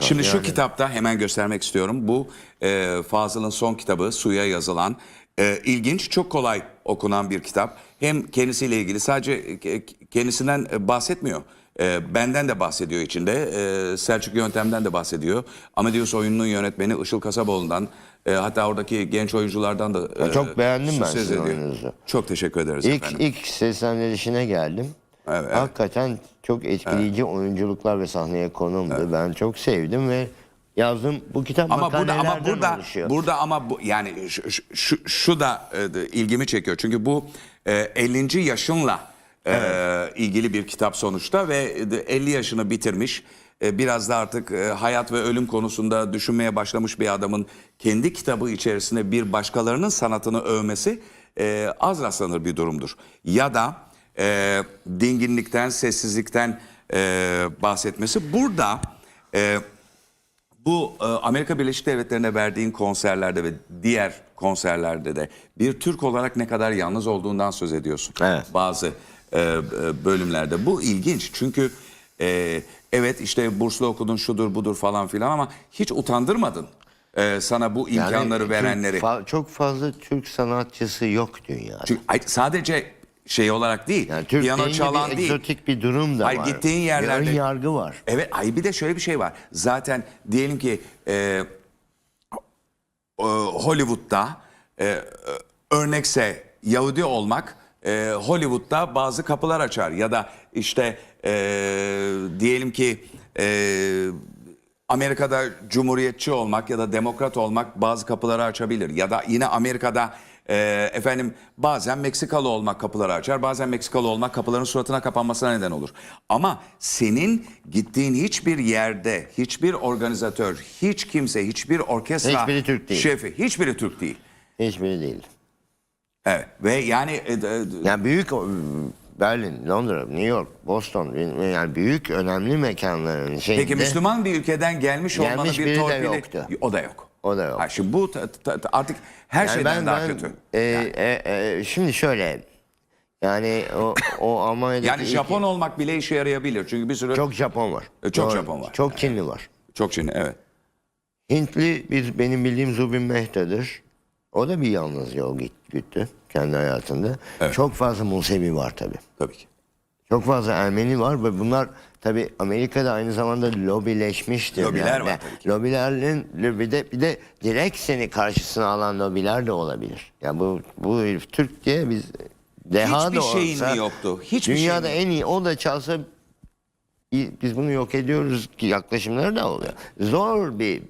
Şimdi şu Yani- kitapta hemen göstermek istiyorum. Bu e, Fazıl'ın son kitabı Suya yazılan. E, ilginç, çok kolay okunan bir kitap. Hem kendisiyle ilgili sadece e, kendisinden e, bahsetmiyor. E, benden de bahsediyor içinde. E, Selçuk Yöntem'den de bahsediyor. Amadeus oyununun yönetmeni Işıl Kasaboğlu'ndan e, hatta oradaki genç oyunculardan da e, çok beğendim ben sizin oyununuzu. Çok teşekkür ederiz İlk, efendim. ilk seslendirişine geldim. Evet. Hakikaten çok etkileyici oyunculuklar ve sahneye konumdu. Ben çok sevdim ve yazdım. Bu kitap Ama burada ama burada oluşuyor. burada ama bu yani şu, şu- şu, şu da e, ilgimi çekiyor. Çünkü bu e, 50. yaşınla e, ilgili bir kitap sonuçta ve de 50 yaşını bitirmiş. e, biraz da artık e, hayat ve ölüm konusunda düşünmeye başlamış bir adamın kendi kitabı içerisinde bir başkalarının sanatını övmesi e, az rastlanır bir durumdur. Ya da e, dinginlikten, sessizlikten e, bahsetmesi. Burada e, bu e, Amerika Birleşik Devletleri'ne verdiğin konserlerde ve diğer konserlerde de bir Türk olarak ne kadar yalnız olduğundan söz ediyorsun. Evet. Bazı e, e, bölümlerde. Bu ilginç çünkü e, evet işte burslu okudun şudur budur falan filan ama hiç utandırmadın e, sana bu Yani imkanları Türk- verenleri. fa- çok fazla Türk sanatçısı yok dünyada. Çünkü ay- sadece şey olarak değil, yani Türk piyano çalan bir değil. egzotik bir durum da Hayır, var. gittiğin yerlerde- Bir ön yargı var. Evet, ay bir de şöyle bir şey var. Zaten diyelim ki e, e, Hollywood'da e, örnekse Yahudi olmak e, Hollywood'da bazı kapılar açar ya da işte e, diyelim ki e, Amerika'da cumhuriyetçi olmak ya da demokrat olmak bazı kapıları açabilir ya da yine Amerika'da e, efendim bazen Meksikalı olmak kapıları açar bazen Meksikalı olmak kapıların suratına kapanmasına neden olur. Ama senin gittiğin hiçbir yerde hiçbir organizatör hiç kimse hiçbir orkestra Hiçbiri Türk değil. şefi hiçbiri Türk değil. Hiçbiri değil. Evet ve yani e, e, Yani büyük Berlin, Londra, New York, Boston yani büyük önemli mekanların şeyinde peki Müslüman bir ülkeden gelmiş, Gelmiş olmanın biri bir de torpili yoktu. o da yok. O da yok. Ha, şimdi bu ta- ta- ta- artık her Yani şeyden daha kötü. e, e, e, şimdi şöyle yani o, o Almanya'daki Yani ilk- Japon olmak bile işe yarayabilir. Çünkü bir sürü çok, çok Japon var. E, çok Japon var. Çok Çinli var. çok Çinli evet. Hintli bir benim bildiğim Zubin Mehta'dır. O da bir yalnız yol git- gitti kendi hayatında. Çok fazla Musevi var tabii. Tabii ki. Çok fazla Ermeni var ve bunlar tabii Amerika'da aynı zamanda lobileşmiştir. Lobiler yani. var tabii ki. Lobilerin bir de bir de direkt seni karşısına alan lobiler de olabilir. Ya bu bu herif Türk diye biz deha Hiçbir da şeyin olsa mi yoktu? Hiçbir dünyada şeyin en iyi o da çalsa biz bunu yok ediyoruz ki yaklaşımları da oluyor. Zor bir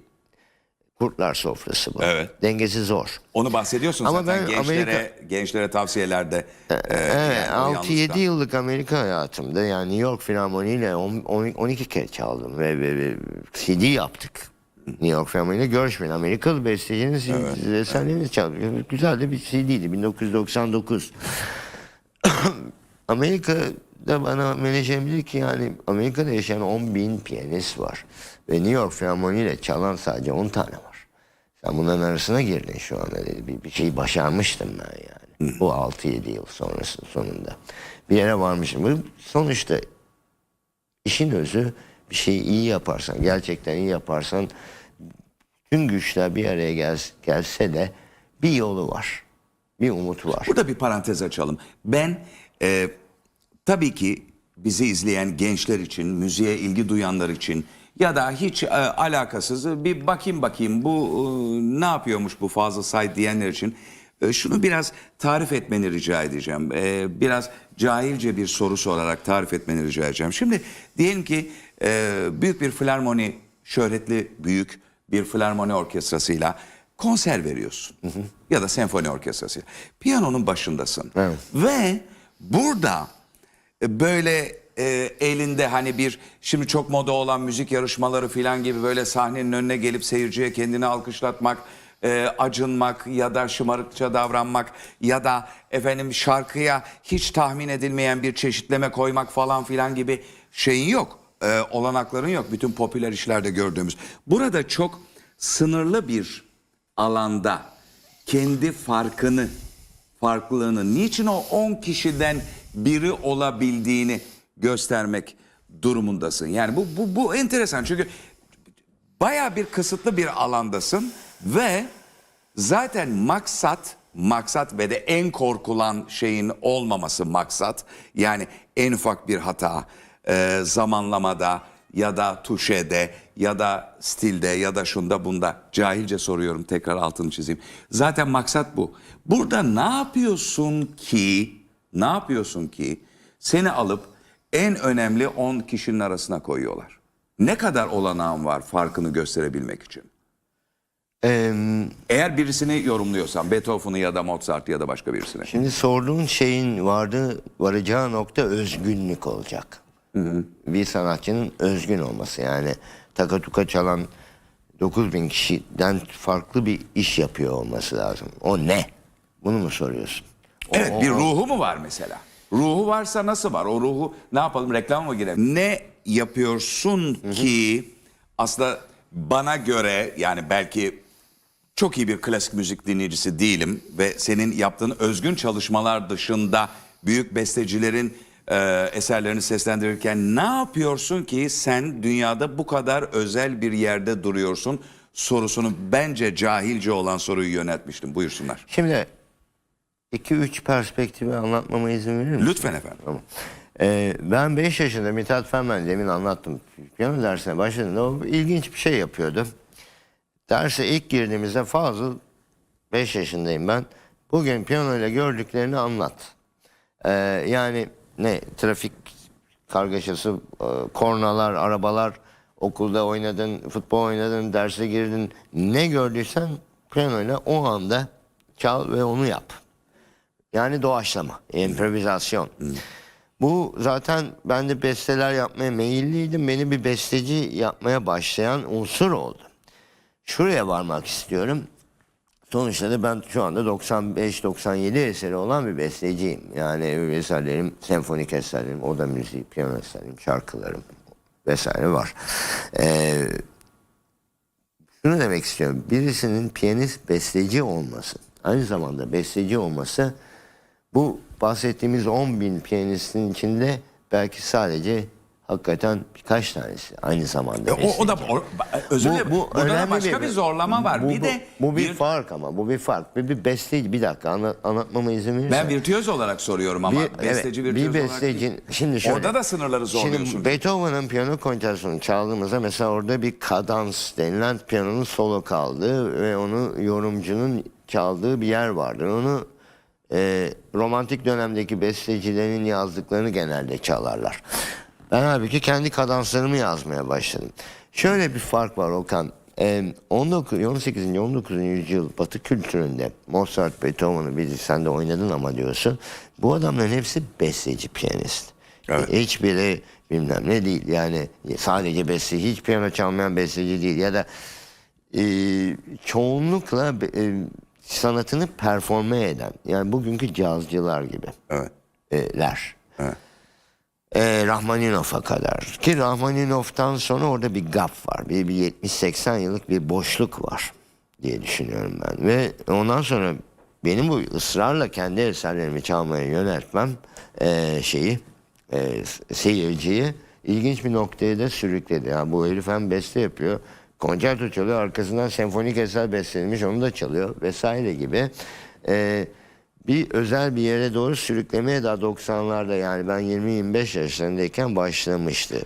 kurtlar sofrası bu. Evet. Dengesi zor. Onu bahsediyorsun Ama zaten ben gençlere gençlere tavsiyelerde. e, Evet, yani o 6-7 yalnızlıktan. yıllık Amerika hayatımda yani New York Filarmoni ile 10 10 12 kere çaldım ve, ve, ve CD yaptık. New York Filarmoni ile görüşmeyin. Amerikalı bestecinin eserlerini çaldık. Güzel de bir CD'ydi 1999. Amerika'da bana menajerim dedi ki yani Amerika'da yaşayan 10 bin piyanist var. Ve New York Filarmoni ile çalan sadece 10 tane var. Sen bunların arasına girdin şu anda dedi. Bir, bir şey başarmıştım ben yani. Bu 6-7 yıl sonrası sonunda. Bir yere varmışım. Bu Sonuçta işin özü bir şeyi iyi yaparsan, gerçekten iyi yaparsan tüm güçler bir araya gel, gelse de bir yolu var. Bir umut var. Burada bir parantez açalım. Ben e, tabii ki bizi izleyen gençler için, müziğe ilgi duyanlar için ya da hiç e, alakasız bir bakayım bakayım bu e, ne yapıyormuş bu Fazıl Say diyenler için e, şunu biraz tarif etmeni rica edeceğim. E, biraz cahilce bir soru sorarak tarif etmeni rica edeceğim. Şimdi diyelim ki e, büyük bir filarmoni, şöhretli büyük bir filarmoni orkestrasıyla konser veriyorsun. Ya da senfoni orkestrası. Piyanonun başındasın. Evet. Ve burada e, böyle e, elinde hani bir şimdi çok moda olan müzik yarışmaları falan gibi böyle sahnenin önüne gelip seyirciye kendini alkışlatmak, e, acınmak ya da şımarıkça davranmak ya da efendim şarkıya hiç tahmin edilmeyen bir çeşitleme koymak falan filan gibi şeyin yok. E, olanakların yok. Bütün popüler işlerde gördüğümüz. Burada çok sınırlı bir alanda kendi farkını, farklılığını, niçin o 10 kişiden biri olabildiğini göstermek durumundasın. Yani bu bu bu enteresan çünkü baya bir kısıtlı bir alandasın ve zaten maksat maksat ve de en korkulan şeyin olmaması maksat yani en ufak bir hata e, zamanlamada ya da tuşede ya da stilde ya da şunda bunda cahilce soruyorum tekrar altını çizeyim. Zaten maksat bu. Burada ne yapıyorsun ki ne yapıyorsun ki seni alıp en önemli 10 kişinin arasına koyuyorlar. Ne kadar olanağın var farkını gösterebilmek için? Eee, Eğer birisini yorumluyorsan Beethoven'ı ya da Mozart ya da başka birisini. Şimdi sorduğun şeyin vardığı, varacağı nokta özgünlük olacak. Bir sanatçının özgün olması yani takatuka çalan 9000 kişiden farklı bir iş yapıyor olması lazım. O ne? Bunu mu soruyorsun? O- Evet bir ruhu mu var mesela? Ruhu varsa nasıl var? O ruhu ne yapalım reklam mı girelim? Ne yapıyorsun ki aslında bana göre yani belki çok iyi bir klasik müzik dinleyicisi değilim ve senin yaptığın özgün çalışmalar dışında büyük bestecilerin e, eserlerini seslendirirken ne yapıyorsun ki sen dünyada bu kadar özel bir yerde duruyorsun sorusunu bence cahilce olan soruyu yöneltmiştim. Buyursunlar. Şimdi 2-3 perspektifi anlatmama izin verir misin? Lütfen efendim. Tamam. Ee, ben 5 yaşında Mithat Fenmen demin anlattım. Piyano dersine başladığında o ilginç bir şey yapıyordu. Derse ilk girdiğimizde Fazıl 5 yaşındayım ben. Bugün piyano ile gördüklerini anlat. Ee, yani ne trafik kargaşası, e, kornalar, arabalar, okulda oynadın, futbol oynadın, derse girdin. Ne gördüysen piyano ile o anda çal ve onu yap. Yani doğaçlama, improvizasyon. Bu zaten ben de besteler yapmaya meyilliydim. Beni bir besteci yapmaya başlayan unsur oldu. Şuraya varmak istiyorum. Sonuçta da ben şu anda 95-97 eseri olan bir besteciyim. Yani eserlerim, senfonik eserlerim, oda müziği, piyano eserlerim, şarkılarım vesaire var. Ee, şunu demek istiyorum. Birisinin piyanist besteci olması, aynı zamanda besteci olması bu bahsettiğimiz 10 bin piyanistin içinde belki sadece hakikaten birkaç tanesi aynı zamanda E, O, o da o- özür dilerim. Burada da önemli başka bir, zorlama var. Bu, bir bu- de bu bir, bir- fark ama bu bir fark. Bir, bir besteci bir dakika anlat, anlatmama izin verirsen. ben virtüöz olarak soruyorum ama Bir- besteci evet, virtüöz bir olarak besteci değil. şimdi şöyle. Orada da sınırları zorluyorsun. Şimdi Beethoven'ın piyano konçersonu çaldığımızda mesela orada bir kadans denilen piyanonun solo kaldığı ve onu yorumcunun çaldığı bir yer vardır. Onu e, romantik dönemdeki bestecilerin yazdıklarını genelde çalarlar. Ben halbuki kendi kadanslarımı yazmaya başladım. Şöyle bir fark var Okan. Ee, 19, 18. 19. yüzyıl Batı kültüründe Mozart, Beethoven'ı bir sen de oynadın ama diyorsun. Bu adamların hepsi besteci, piyanist. Evet. Hiçbiri bilmem ne değil. Yani sadece beste, hiç piyano çalmayan besteci değil. Ya da e, çoğunlukla e, sanatını performe eden. Yani bugünkü cazcılar gibi Evet. e, ler. Evet. E, Rahmaninov'a kadar. Ki Rahmaninov'tan sonra orada bir gap var. Bir, bir 70-80 yıllık bir boşluk var diye düşünüyorum ben. Ve ondan sonra benim bu ısrarla kendi eserlerimi çalmaya yöneltmem e, şeyi e, seyirciyi ilginç bir noktaya da sürükledi. Yani bu herif hem beste yapıyor, konçerto çalıyor, arkasından senfonik eser bestelenmiş onu da çalıyor vesaire gibi. E, bir özel bir yere doğru sürüklemeye daha 90'larda yani ben 20-25 yaşlarındayken başlamıştı.